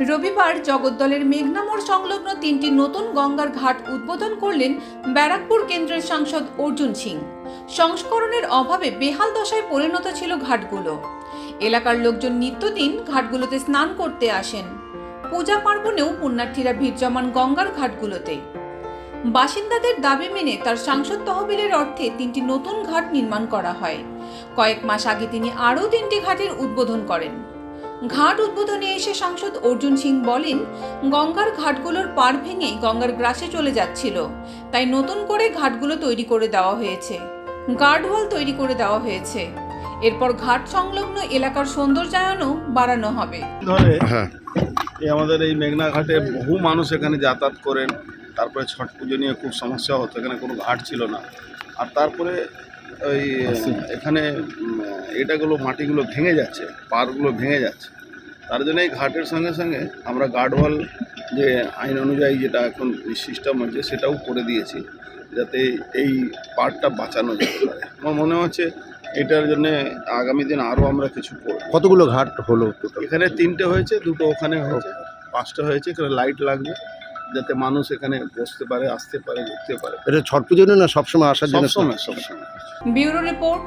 রবিবার জগদ্দলের মেঘনামোড় সংলগ্ন তিনটি নতুন গঙ্গার ঘাট উদ্বোধন করলেন ব্যারাকপুর কেন্দ্রের সাংসদ অর্জুন সিং। সংস্করণের অভাবে বেহাল দশায় পরিণত ছিল ঘাটগুলো। এলাকার লোকজন নিত্যদিন ঘাটগুলোতে স্নান করতে আসেন। পূজা পার্বণেও পুণ্যার্থীরা ভিড় জমান গঙ্গার ঘাটগুলোতে। বাসিন্দাদের দাবি মেনে তার সাংসদ তহবিলের অর্থে তিনটি নতুন ঘাট নির্মাণ করা হয়। কয়েক মাস আগে তিনি আরও তিনটি ঘাটের উদ্বোধন করেন। ঘাট উদ্বোধনে এসে সাংসদ অর্জুন সিং বলেন গঙ্গার ঘাটগুলোর পার ভেঙে গঙ্গার গ্রাসে চলে যাচ্ছিল। তাই নতুন করে ঘাটগুলো তৈরি করে দেওয়া হয়েছে। গার্ডওয়াল তৈরি করে দেওয়া হয়েছে। এরপর ঘাট সংলগ্ন এলাকার সৌন্দর্যায়নও বাড়ানো হবে। ধরে হ্যাঁ। আমাদের এই মেঘনা ঘাটে বহু মানুষ এখানে যাতায়াত করেন। তারপরে ছট পুজো নিয়ে খুব সমস্যা হতো। এখানে কোনো ঘাট ছিল না। আর তারপরে ওই এখানে উম, এটাগুলো মাটিগুলো ভেঙে যাচ্ছে পারগুলো ভেঙে যাচ্ছে। তার জন্য এই ঘাটের সঙ্গে সঙ্গে আমরা গার্ডওয়াল যে আইন অনুযায়ী যেটা এখন সিস্টেম হচ্ছে সেটাও করে দিয়েছি যাতে এই পার্টটা বাঁচানো যেতে পারে। আমার মনে হচ্ছে এটার জন্য আগামী দিন আরও আমরা কিছু করব। কতগুলো ঘাট হলো টোটাল এখানে তিনটে হয়েছে দুটো ওখানে হয়েছে পাঁচটা হয়েছে এখানে লাইট লাগবে যাতে মানুষ এখানে বসতে পারে আসতে পারে ঘুরতে পারে। এটা ছট পুজো না সবসময় আসার জন্য? সবসময় সবসময়। Bureau report